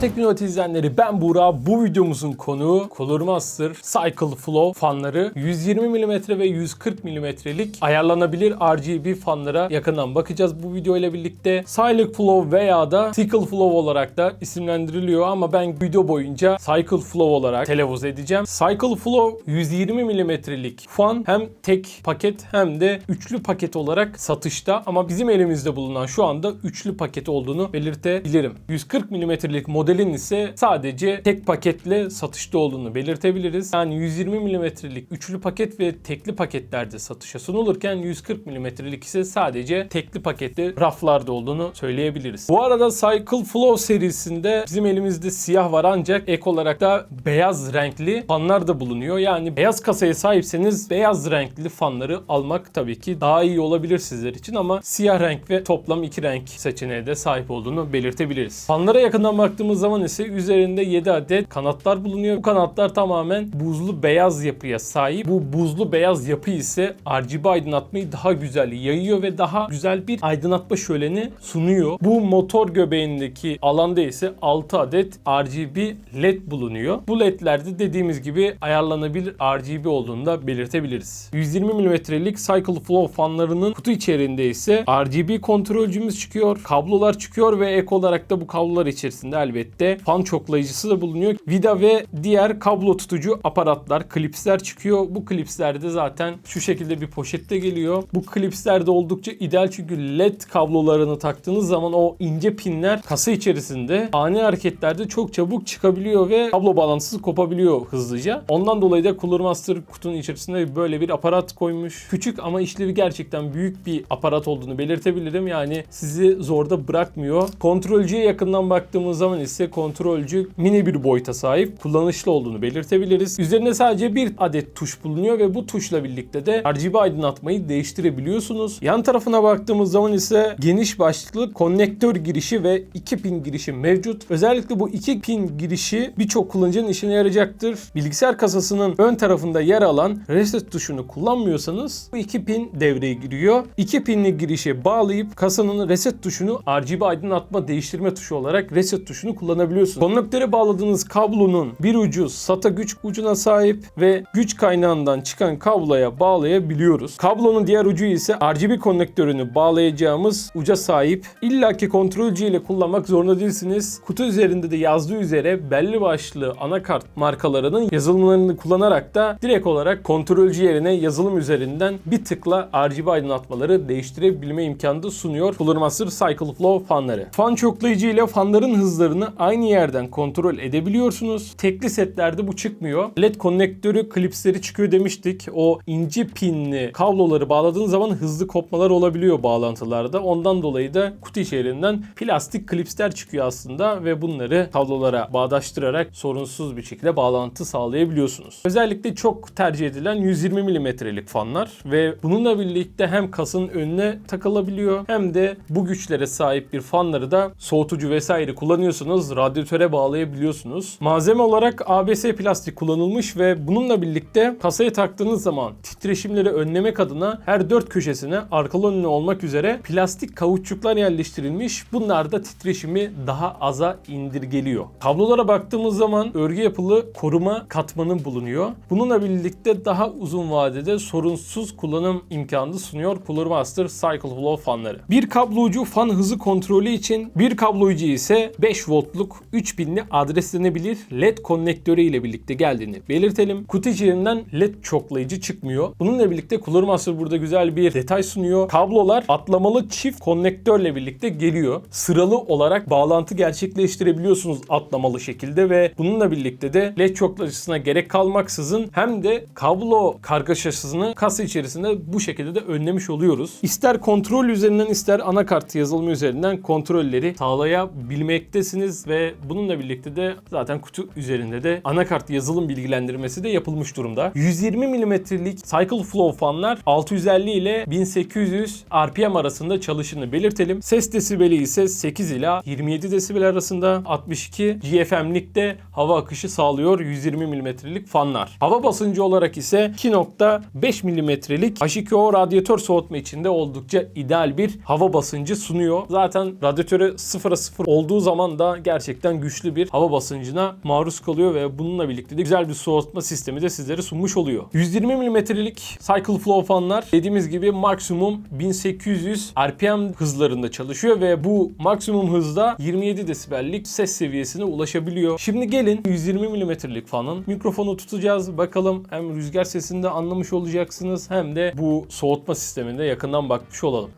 Teknoloji izleyenleri ben Buğra. Bu videomuzun konuğu Cooler Master Cycle Flow fanları. 120 mm ve 140 mm'lik ayarlanabilir RGB fanlara yakından bakacağız bu video ile birlikte. Cycle Flow veya da Cycle Flow olarak da isimlendiriliyor ama ben video boyunca Cycle Flow olarak telaffuz edeceğim. Cycle Flow 120 mm'lik fan hem tek paket hem de üçlü paket olarak satışta ama bizim elimizde bulunan şu anda üçlü paket olduğunu belirtebilirim. 140 mm'lik modelin ise sadece tek paketle satışta olduğunu belirtebiliriz. Yani 120 mm'lik üçlü paket ve tekli paketlerde satışa sunulurken 140 mm'lik ise sadece tekli paketli raflarda olduğunu söyleyebiliriz. Bu arada Cycle Flow serisinde bizim elimizde siyah var ancak ek olarak da beyaz renkli fanlar da bulunuyor. Yani beyaz kasaya sahipseniz beyaz renkli fanları almak tabii ki daha iyi olabilir sizler için ama siyah renk ve toplam iki renk seçeneğe de sahip olduğunu belirtebiliriz. Fanlara yakından baktığımız zaman ise üzerinde 7 adet kanatlar bulunuyor. Bu kanatlar tamamen buzlu beyaz yapıya sahip. Bu buzlu beyaz yapı ise RGB aydınlatmayı daha güzel yayıyor ve daha güzel bir aydınlatma şöleni sunuyor. Bu motor göbeğindeki alanda ise 6 adet RGB led bulunuyor. Bu ledlerde dediğimiz gibi ayarlanabilir RGB olduğunu da belirtebiliriz. 120 mm'lik Cycle Flow fanlarının kutu içerisinde ise RGB kontrolcümüz çıkıyor, kablolar çıkıyor ve ek olarak da bu kablolar içerisinde elbette fan çoklayıcısı da bulunuyor. Vida ve diğer kablo tutucu aparatlar, klipsler çıkıyor. Bu klipsler de zaten şu şekilde bir poşette geliyor. Bu klipsler de oldukça ideal çünkü led kablolarını taktığınız zaman o ince pinler kasa içerisinde ani hareketlerde çok çabuk çıkabiliyor ve kablo bağlantısı kopabiliyor hızlıca. Ondan dolayı da Cooler Master kutunun içerisinde böyle bir aparat koymuş. Küçük ama işlevi gerçekten büyük bir aparat olduğunu belirtebilirim. Yani sizi zorda bırakmıyor. Kontrolcüye yakından baktığımız zaman ise kontrolcü mini bir boyuta sahip. Kullanışlı olduğunu belirtebiliriz. Üzerinde sadece bir adet tuş bulunuyor ve bu tuşla birlikte de RGB aydınlatmayı değiştirebiliyorsunuz. Yan tarafına baktığımız zaman ise geniş başlıklı konnektör girişi ve 2 pin girişi mevcut. Özellikle bu 2 pin girişi birçok kullanıcının işine yarayacaktır. Bilgisayar kasasının ön tarafında yer alan reset tuşunu kullanmıyorsanız bu 2 pin devreye giriyor. 2 pinli girişe bağlayıp kasanın reset tuşunu RGB aydınlatma değiştirme tuşu olarak reset tuşunu kullanabiliyorsunuz. Konnektöre bağladığınız kablonun bir ucu SATA güç ucuna sahip ve güç kaynağından çıkan kabloya bağlayabiliyoruz. Kablonun diğer ucu ise RGB konnektörünü bağlayacağımız uca sahip. İlla ki kontrolcü ile kullanmak zorunda değilsiniz. Kutu üzerinde de yazdığı üzere belli başlı anakart markalarının yazılımlarını kullanarak da direkt olarak kontrolcü yerine yazılım üzerinden bir tıkla RGB aydınlatmaları değiştirebilme imkanı da sunuyor Cooler Master Cycle Flow fanları. Fan çoklayıcı ile fanların hızlarını aynı yerden kontrol edebiliyorsunuz. Tekli setlerde bu çıkmıyor. LED konnektörü klipsleri çıkıyor demiştik. O ince pinli kabloları bağladığınız zaman hızlı kopmalar olabiliyor bağlantılarda. Ondan dolayı da kutu içerisinden plastik klipsler çıkıyor aslında ve bunları kablolara bağdaştırarak sorunsuz bir şekilde bağlantı sağlayabiliyorsunuz. Özellikle çok tercih edilen 120 mm'lik fanlar ve bununla birlikte hem kasın önüne takılabiliyor hem de bu güçlere sahip bir fanları da soğutucu vesaire kullanıyorsunuz. Radyatöre bağlayabiliyorsunuz. Malzeme olarak ABS plastik kullanılmış ve bununla birlikte kasaya taktığınız zaman titreşimleri önlemek adına her dört köşesine arkalı önlü olmak üzere plastik kauçuklar yerleştirilmiş. Bunlar da titreşimi daha aza indirgeliyor. Kablolara baktığımız zaman örgü yapılı koruma katmanı bulunuyor. Bununla birlikte daha uzun vadede sorunsuz kullanım imkanı sunuyor Cooler Master Cycle Flow fanları. Bir kablo fan hızı kontrolü için, bir kablo ucu ise 5 voltluk 3000'li adreslenebilir LED konnektörü ile birlikte geldiğini belirtelim. Kutu içerisinden LED çoklayıcı çıkmıyor. Bununla birlikte Cooler Master burada güzel bir detay sunuyor. Kablolar atlamalı çift konnektörle birlikte geliyor. Sıralı olarak bağlantı gerçekleştirebiliyorsunuz atlamalı şekilde ve bununla birlikte de LED çoklayıcısına gerek kalmaksızın hem de kablo kargaşasını kasa içerisinde bu şekilde de önlemiş oluyoruz. İster kontrol üzerinden ister anakart yazılımı üzerinden kontrolleri sağlayabilmektesiniz ve bununla birlikte de zaten kutu üzerinde de anakart yazılım bilgilendirmesi de yapılmış durumda. 120 mm'lik Cycle Flow fanlar 650 ile 1800 RPM arasında çalışını belirtelim. Ses desibeli ise 8 ila 27 desibel arasında 62 GFM'likte hava akışı sağlıyor 120 mm'lik fanlar. Hava basıncı olarak ise 2.5 mm'lik H2O radyatör soğutma içinde oldukça ideal bir hava basıncı sunuyor. Zaten radyatöre 0'a 0 olduğu zaman da gerçekten güçlü bir hava basıncına maruz kalıyor ve bununla birlikte de güzel bir soğutma sistemi de sizlere sunmuş oluyor. 120 mm'lik Cycle Flow fanlar dediğimiz gibi maksimum 1800 RPM hızlarında çalışıyor ve bu maksimum hızda 27 desibellik ses seviyesine ulaşabiliyor. Şimdi gelin 120 mm'lik fanın mikrofonu tutacağız. Bakalım hem rüzgar sesini de anlamış olacaksınız hem de bu soğutma sisteminde yakından bakmış olalım.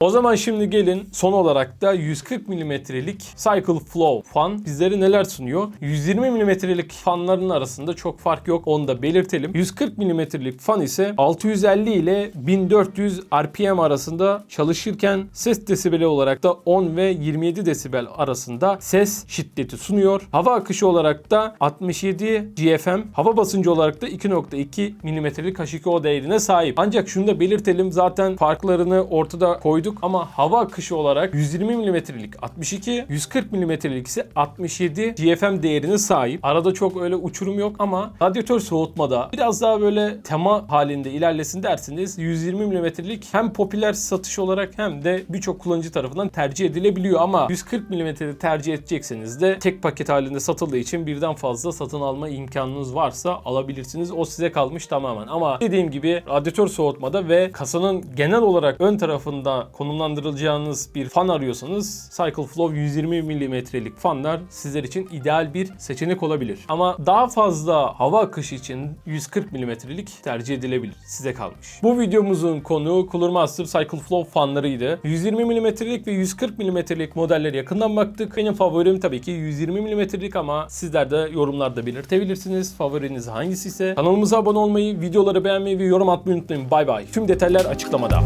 O zaman şimdi gelin son olarak da 140 mm'lik Cycle Flow fan bizlere neler sunuyor? 120 mm'lik fanların arasında çok fark yok onu da belirtelim. 140 mm'lik fan ise 650 ile 1400 RPM arasında çalışırken ses desibeli olarak da 10 ve 27 desibel arasında ses şiddeti sunuyor. Hava akışı olarak da 67 GFM, hava basıncı olarak da 2.2 mm'lik H2O değerine sahip. Ancak şunu da belirtelim zaten farklarını ortada koyduk ama hava akışı olarak 120 mm'lik 62, 140 mm'lik ise 67 GFM değerine sahip. Arada çok öyle uçurum yok ama radyatör soğutmada biraz daha böyle tema halinde ilerlesin derseniz 120 mm'lik hem popüler satış olarak hem de birçok kullanıcı tarafından tercih edilebiliyor ama 140 mm'de tercih edecekseniz de tek paket halinde satıldığı için birden fazla satın alma imkanınız varsa alabilirsiniz. O size kalmış tamamen. Ama dediğim gibi radyatör soğutmada ve kasanın genel olarak ön tarafında konumlandırılacağınız bir fan arıyorsanız Cycle Flow 120 mm'lik fanlar sizler için ideal bir seçenek olabilir. Ama daha fazla hava akışı için 140 mm'lik tercih edilebilir. Size kalmış. Bu videomuzun konuğu Cooler Master Cycle Flow fanlarıydı. 120 mm'lik ve 140 mm'lik modelleri yakından baktık. Benim favorim tabii ki 120 mm'lik ama sizler de yorumlarda belirtebilirsiniz. Favoriniz hangisi ise. Kanalımıza abone olmayı, videoları beğenmeyi ve yorum atmayı unutmayın. Bay bay. Tüm detaylar açıklamada.